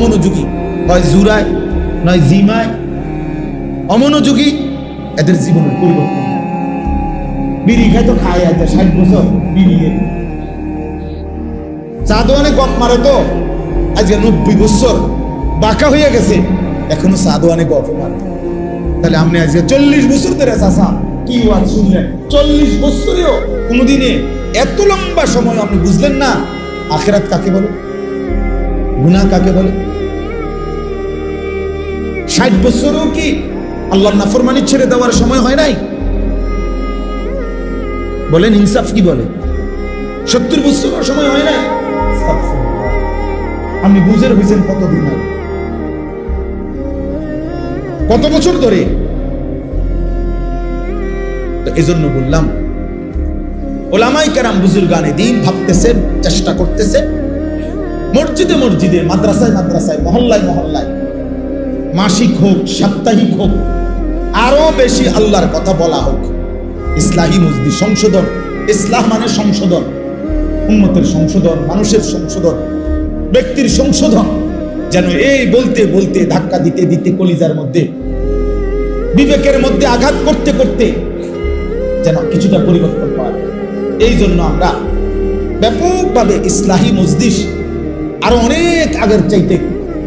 অমনোযোগী। হয় জুরায়, নয় জিমায়। অমনোযোগী, এদের জীবনের পরিবর্তন। বিড়ি খায় তো খায় আছে ষাট বছর, বিড়ি। চা দোকানে গপ মারে তো, আজকে নব্বই বছর, বাঁকা হয়ে গেছে। এখনও চা দোকানে গপ মারে। তাহলে আপনি আজকে চল্লিশ বছর ধরে চাষা কি ওয়াজ শুনলেন? চল্লিশ বছরেও কোনোদিনে এত লম্বা সময় আপনি বুঝলেন না, আখেরাত কাকে বলে? গুনাহ কাকে বলে? ষাট বছরও কি আল্লাহ নাফরমানি ছেড়ে দেওয়ার সময় হয় নাই? বলেন, ইনসাফ কি বলে? সত্তর বছরও সময় হয় নাই? আপনি বুঝের হয়েছেন কতদিন কত বছর ধরে? এজন্য বললাম, ওলামাই কেরাম বুজুর্গানে দিন ভাবতেছে চেষ্টা করতেছে মসজিদে মসজিদে, মাদ্রাসায় মাদ্রাসায়, মহল্লায় মহল্লায়। মাসিক হোক, সাপ্তাহিক হোক আরও বেশি আল্লাহর কথা বলা হোক। ইসলাহী মসজিদ সংশোধন ইসলাম মানে সংশোধন উন্মতের সংশোধন, মানুষের সংশোধন, ব্যক্তির সংশোধন, যেন এই বলতে বলতে ধাক্কা দিতে দিতে কলিজার মধ্যে, বিবেকের মধ্যে আঘাত করতে করতে যেন কিছুটা পরিবর্তন পাওয়া এই জন্য আমরা ব্যাপকভাবে ইসলাহী মসজিদ আরও অনেক আগের চাইতে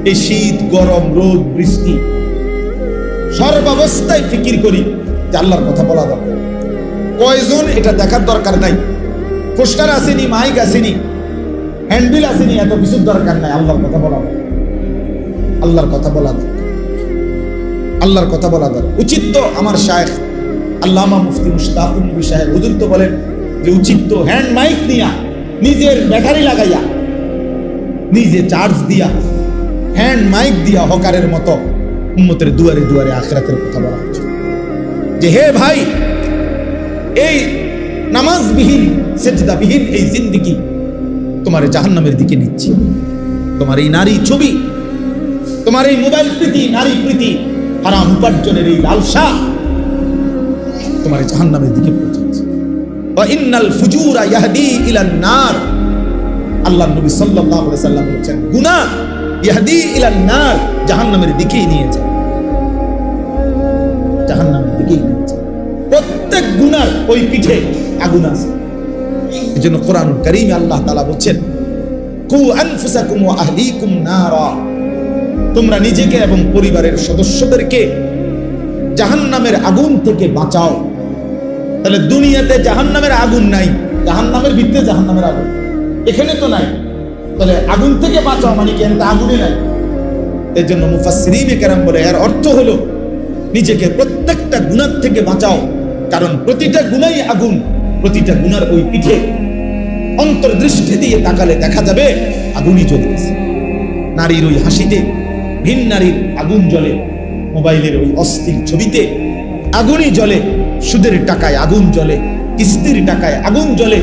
এই শীত, গরম, রোদ, বৃষ্টি, সর্বাবস্থায় ফিকির করি যে আল্লাহর কথা বলা দরকার। কয়জন এটা দেখার দরকার নাই? পোস্টার আসেনি, মাইক আসেনি, হ্যান্ডবিল আসেনি, এত কিছুর দরকার নাই, আল্লাহর কথা বলা আল্লাহর কথা বলা দরকার। আল্লাহর কথা বলা দরকার। উচিত তো আমার শায়েখ আল্লামা মুফতি মুশতাকুল নবী সাহেব হুজুর তো বলেন যে উচিত তো হ্যান্ড মাইক নিয়া, নিজের ব্যাটারি লাগাইয়া, নিজে চার্জ দিয়া হ্যান্ড মাইক দিয়া হকারের মতো উম্মতের দুয়ারে দুয়ারে আখরাতের কথা বলা হচ্ছে যে হে ভাই, এই নামাজবিহীন, সেজদাবিহীন এই জিন্দিগি তোমার জাহান্নামের দিকে নিচ্ছে। তোমার এই নারী ছবি, তোমার এই মোবাইল প্রীতি, নারী প্রীতি, হারাম উপার্জনের এই লালসা তোমার জাহান্নামের দিকে পৌঁছাচ্ছে। ইন্নাল ফুজুরা ইয়াহদি ইলান নার। আল্লাহ নবী সাল্লাল্লাহু আলাইহি সাল্লাম বলেছেন, গুনাহ নার দিকেই নিয়ে যায়। দিকেই নিয়ে যায়। প্রত্যেক গুনার ওই পিঠে আগুন আছে। এজন্য কোরআনুল কারীমে আল্লাহ তাআলা বলছেন, কু আনফুসাকুম তোমরা নিজেকে এবং পরিবারের সদস্যদেরকে জাহান্নামের আগুন থেকে বাঁচাও। তাহলে দুনিয়াতে জাহান্নামের আগুন নাই, জাহান্নামের ভিতরে জাহান্নামের আগুন। এখানে তো নাই। তাহলে আগুন থেকে বাঁচাও মানে কি এটা আগুনে নাই। এর জন্য মুফাসসিরিনে কেরাম বলে, এর অর্থ হলো, নিজেকে প্রত্যেকটা গুণার থেকে বাঁচাও। কারণ প্রতিটা গুণাই আগুন, প্রতিটা গুনার ওই পিঠে অন্তর্দৃষ্টি দিয়ে তাকালে দেখা যাবে, আগুনই জ্বলতেছে। নারীর ওই হাসিতে, ভিন নারীর আগুন জ্বলে, মোবাইলের ওই অস্থির ছবিতে, আগুনই জ্বলে, সুদের টাকায় আগুন জ্বলে, কিস্তির টাকায় আগুন জ্বলে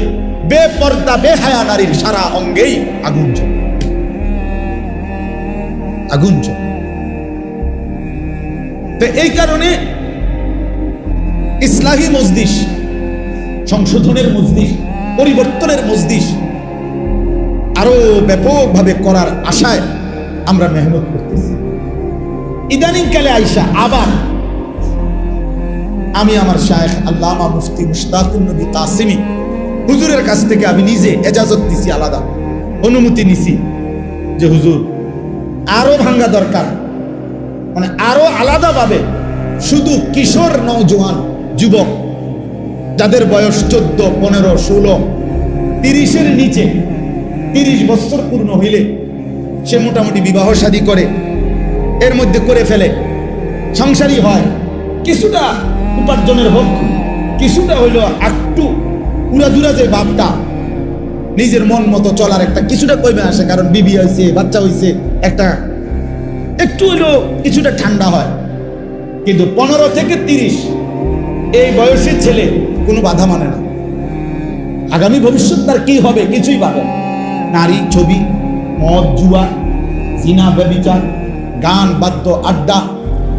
বেপর্দা, বেহায়া নারীর সারা অঙ্গেই আগুন জ্বলে। আগুন জ্বলে। তো এই কারণে ইসলাহী মজদিস সংশোধনের মজদিস পরিবর্তনের মজদিস আরও ব্যাপকভাবে করার আশায় আমরা মেহনত করতেছি। ইদানিং কালে আইসা আবার আমি আমার শায়েখ আল্লামা মুফতি মুশতাকুল নবী কাসিমি হুজুরের কাছ থেকে আমি নিজে এজাজত দিছি আলাদা। অনুমতি নিছি যে, হুজুর, আরও ভাঙ্গা দরকার। মানে আরও আলাদাভাবে শুধু কিশোর নওজোয়ান যুবক, যাদের বয়স চোদ্দ, পনেরো, ষোলো, তিরিশের নিচে, তিরিশ বছর পূর্ণ হইলে সে মোটামুটি বিবাহ শাদী করে, এর মধ্যে করে ফেলে। সংসারই হয়। কিছুটা উপার্জনের হোক, কিছুটা হইল একটু উড়াদুরা যে বাপটা, নিজের মন মতো চলার একটা কিছুটা কমে আসে, কারণ বিবি হয়েছে বাচ্চা হয়েছে একটা একটু হলেও কিছুটা ঠান্ডা হয়। কিন্তু পনেরো থেকে তিরিশ, এই বয়সের ছেলে কোনো বাধা মানে না। আগামী ভবিষ্যৎ তার কি হবে কিছুই পাবে নারী, ছবি, মদ, জুয়া, জিনা, ব্যবিচার, গান, বাদ্য, আড্ডা,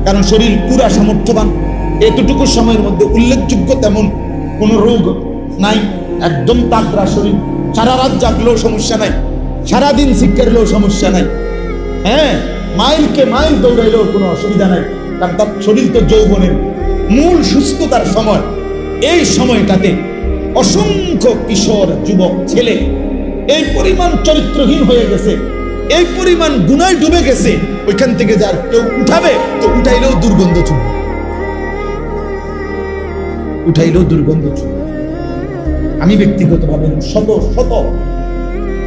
কারণ শরীর পুরা সামর্থ্যবান। এতটুকু সময়ের মধ্যে উল্লেখযোগ্য তেমন কোনো রোগ নাই। একদম তাগড়া শরীর। সারা রাত জাগলেও সমস্যা নাই। সারাদিন শিক্ষারলেও সমস্যা নাই। হ্যাঁ মাইলকে মাইল দৌড়াইলেও কোনো অসুবিধা নাই। কারণ তার শরীর তো যৌবনের মূল সুস্থতার সময়। এই সময়টাতে অসংখ্য কিশোর যুবক ছেলে এই পরিমাণ চরিত্রহীন হয়ে গেছে, এই পরিমাণ গুনায় ডুবে গেছে, ওইখান থেকে যার কেউ উঠাবে, তো উঠাইলেও দুর্গন্ধ চুল উঠাইলেও দুর্গন্ধ চুল আমি ব্যক্তিগতভাবে শত শত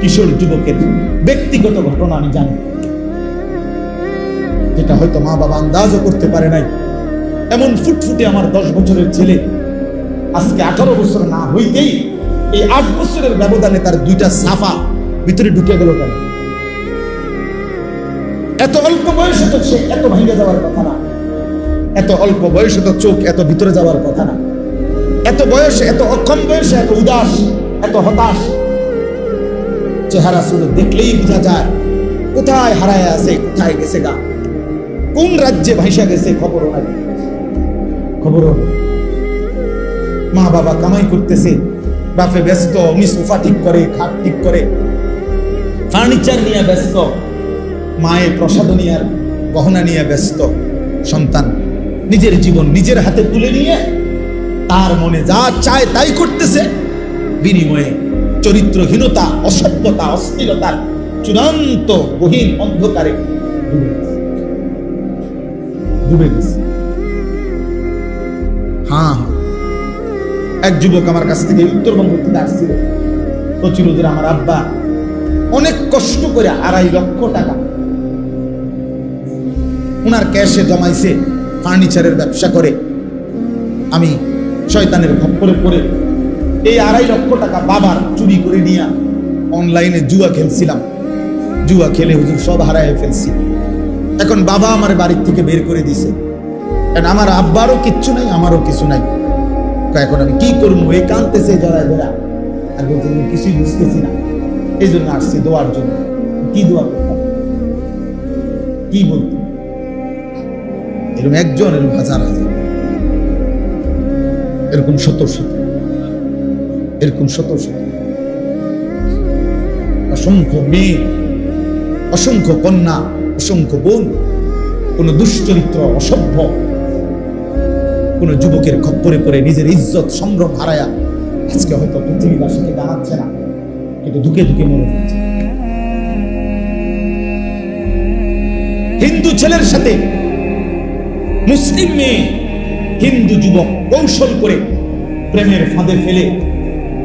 কিশোর যুবকের ব্যক্তিগত ঘটনা আমি জানি। যেটা হয়তো মা বাবা আন্দাজও করতে পারে নাই। এমন ফুটফুটে আমার দশ বছরের ছেলে আজকে আঠারো বছর না হইতেই এই আট বছরের ব্যবধানে তার দুইটা সাফা ভিতরে ঢুকে গেল কেন? এত অল্প বয়সে তো সে এত ভেঙে যাওয়ার কথা না। এত অল্প বয়সে তো চোখ এত ভিতরে যাওয়ার কথা না। এত বয়সে, এত অক্ষম বয়সে, এত উদাস, এত হতাশ। চেহারা শুধু দেখলেই বোঝা যায়, কোথায় হারায় আছে, কোথায় গেছে গা। কোন রাজ্যে ভাইসা গেছে, খবরও নাই। খবরও মা বাবা কামাই করতেছে, বাপে ব্যস্ত উনি সোফা ঠিক করে, খাট ঠিক করে। ফার্নিচার নিয়ে ব্যস্ত, মায়ের প্রসাদ নিয়ে, গহনা নিয়ে ব্যস্ত। সন্তান নিজের জীবন নিজের হাতে তুলে নিয়ে তার মনে যা চায় তাই করতেছে। বিনিময়ে চরিত্রহীনতা, অসভ্যতা, অস্থিরতার চূড়ান্ত গহীন অন্ধকারে ডুবে গেছে। হ্যাঁ। এক যুবক আমার কাছ থেকে উত্তরবঙ্গ থেকে আসছিল। বলছিল আমার আব্বা। অনেক কষ্ট করে আড়াই লক্ষ টাকা। ওনার ক্যাশে জমাইছে ফার্নিচারের ব্যবসা করে। আমি শয়তানের খপ্পরে পড়ে এই আড়াই লক্ষ টাকা বাবার চুরি করে নিয়ে অনলাইনে জুয়া খেলছিলাম। জুয়া খেলে হুজুর সব হারায় ফেলছি। এখন বাবা আমার বাড়ির থেকে বের করে দিছে। কারণ আমার আব্বারও কিচ্ছু নাই, আমারও কিছু নাই। এখন আমি কি করব? এই কানতেছে জড়ায় ধরা আর বলতে কিছুই বুঝতেছি না। এই জন্য আসছি দোয়ার জন্য। কি দোয়া করতাম কি বলতো এরকম একজন এরকম হাজার হাজার এরকম শত শত এরকম শত শত অসংখ্য মেয়ে, অসংখ্য কন্যা, অসংখ্য বোন, কোন দুশ্চরিত্র অসভ্য, কোন যুবকের খপ্পরে পড়ে নিজের ইজ্জত, সম্ভ্রম হারায়া আজকে হয়তো পৃথিবীবাসীকে জানাচ্ছে না, কিন্তু ধুকে ধুকে মনে হচ্ছে। হিন্দু ছেলের সাথে মুসলিম মেয়ে হিন্দু যুবক কৌশল করে প্রেমের ফাঁদে ফেলে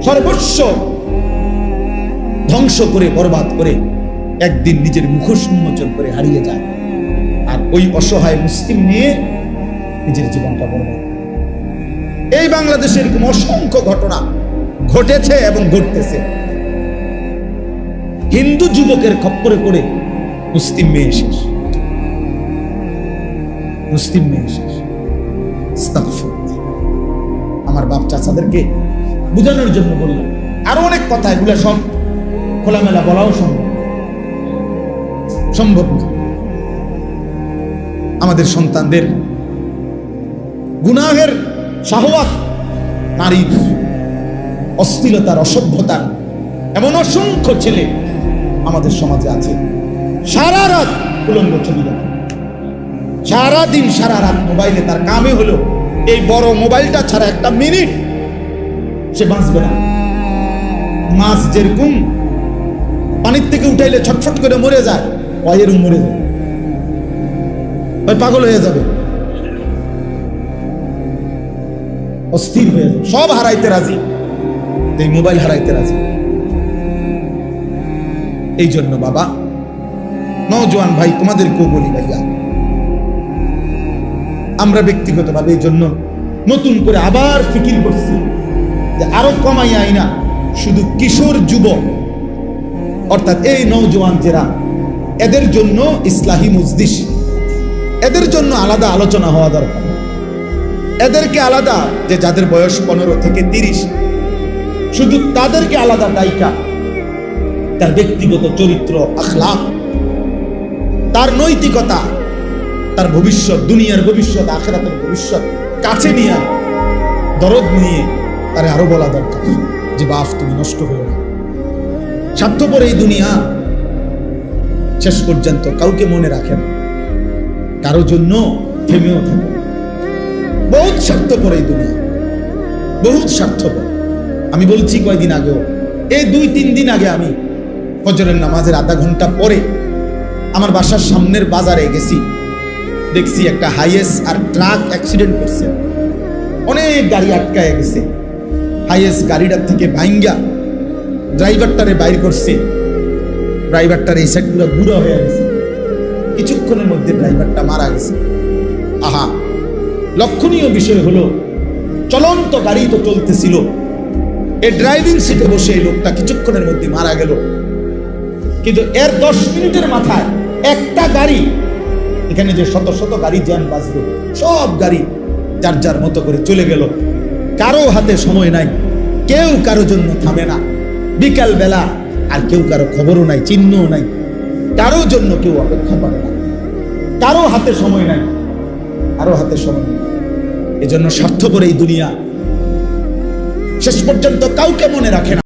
সর্বস্ব ধ্বংস করে, বরবাদ করে একদিন নিজের মুখোশ উন্মোচন করে হারিয়ে যায় আর ওই অসহায় মুসলিম মেয়ে নিজের জীবনটা বরবাদ করে। এই বাংলাদেশে এরকম অসংখ্য ঘটনা ঘটেছে এবং ঘটতেছে হিন্দু যুবকের খপ্পরে পড়ে মুসলিম মেয়ে শেষ মুসলিম মেয়ে শেষ। আমার বাপ চাচাদেরকে বোঝানোর জন্য বললাম, আরও অনেক কথা, এগুলো সব খোলামেলা বলাও সম্ভব সম্ভব আমাদের সন্তানদের গুনাহের শাহওয়াত, নারীর অশ্লীলতার অসভ্যতার এমন অসংখ্য ছেলে আমাদের সমাজে আছে। সারা রাত উলঙ্গ ছবি সারা দিন সারা রাত মোবাইলে তার কামে হলো এই বড় মোবাইলটা ছাড়া একটা মিনিট সে বাঁচবে না। মাছ যেরকম পানির থেকে উঠাইলে ছটফট করে মরে যায় অয়ের মরে ওই পাগল হয়ে যাবে। অস্থির হয়ে যাবে। সব হারাইতে রাজি। এই মোবাইল হারাইতে রাজি। এই জন্য বাবা নজওয়ান ভাই, তোমাদেরকেও বলি ভাইয়া আমরা ব্যক্তিগতভাবে এই জন্য নতুন করে আবার ফিকির করছি যে আরও কমাই আই না, শুধু কিশোর যুবক। অর্থাৎ এই নৌজওয়ান যারা এদের জন্য ইসলাহি মুজদিস, এদের জন্য আলাদা আলোচনা হওয়া দরকার। এদেরকে আলাদা যে যাদের বয়স পনেরো থেকে তিরিশ, শুধু তাদেরকে আলাদা দায়িকা, তার ব্যক্তিগত চরিত্র আখলাক তার নৈতিকতা তার ভবিষ্যৎ, দুনিয়ার ভবিষ্যৎ, আখেরাতের ভবিষ্যৎ কাছে নিয়ে দরদ নিয়ে তারে আরও বলা দরকার যে বাপ তুমি নষ্ট হয়ে না। স্বার্থপর এই দুনিয়া শেষ পর্যন্ত কাউকে মনে রাখে না। কারও জন্য থেমেও থাকে বহুত স্বার্থপর এই দুনিয়া। বহুত স্বার্থপর। আমি বলছি কয়দিন আগেও, এই দুই, তিন দিন আগে আমি ফজরের নামাজের আধা ঘণ্টা পরে আমার বাসার সামনের বাজারে গেছি। দেখছি একটা হাইয়েস্ট আর ট্রাক অ্যাক্সিডেন্ট করছে। অনেক গাড়ি আটকায় গেছে। হাইয়েস্ট গাড়িটার থেকে ভাইঙ্গা ড্রাইভারটারে বাইর করছে। ড্রাইভারটার এই সাইড পুরো বুড়ো হয়ে গেছে। কিছুক্ষণের মধ্যে ড্রাইভারটা মারা গেছে। আহা! লক্ষণীয় বিষয় হলো, চলন্ত গাড়ি তো চলতেছিল। এই ড্রাইভিং সিটে বসে এই লোকটা কিছুক্ষণের মধ্যে মারা গেল। কিন্তু এর দশ মিনিটের মাথায় একটা গাড়ি এখানে যে শত শত গাড়ি জ্যাম বাঁচলো সব গাড়ি যার যার মতো করে চলে গেল। কারও হাতে সময় নাই, কেউ কারও জন্য থামে না। বিকাল বেলা আর কেউ কারও খবরও নাই, চিহ্নও নাই। কারও জন্য কেউ অপেক্ষা করে না। কারও হাতে সময় নাই, কারও হাতে সময় নেই। এজন্য স্বার্থপর এই দুনিয়া। শেষ পর্যন্ত কাউকে মনে রাখে না।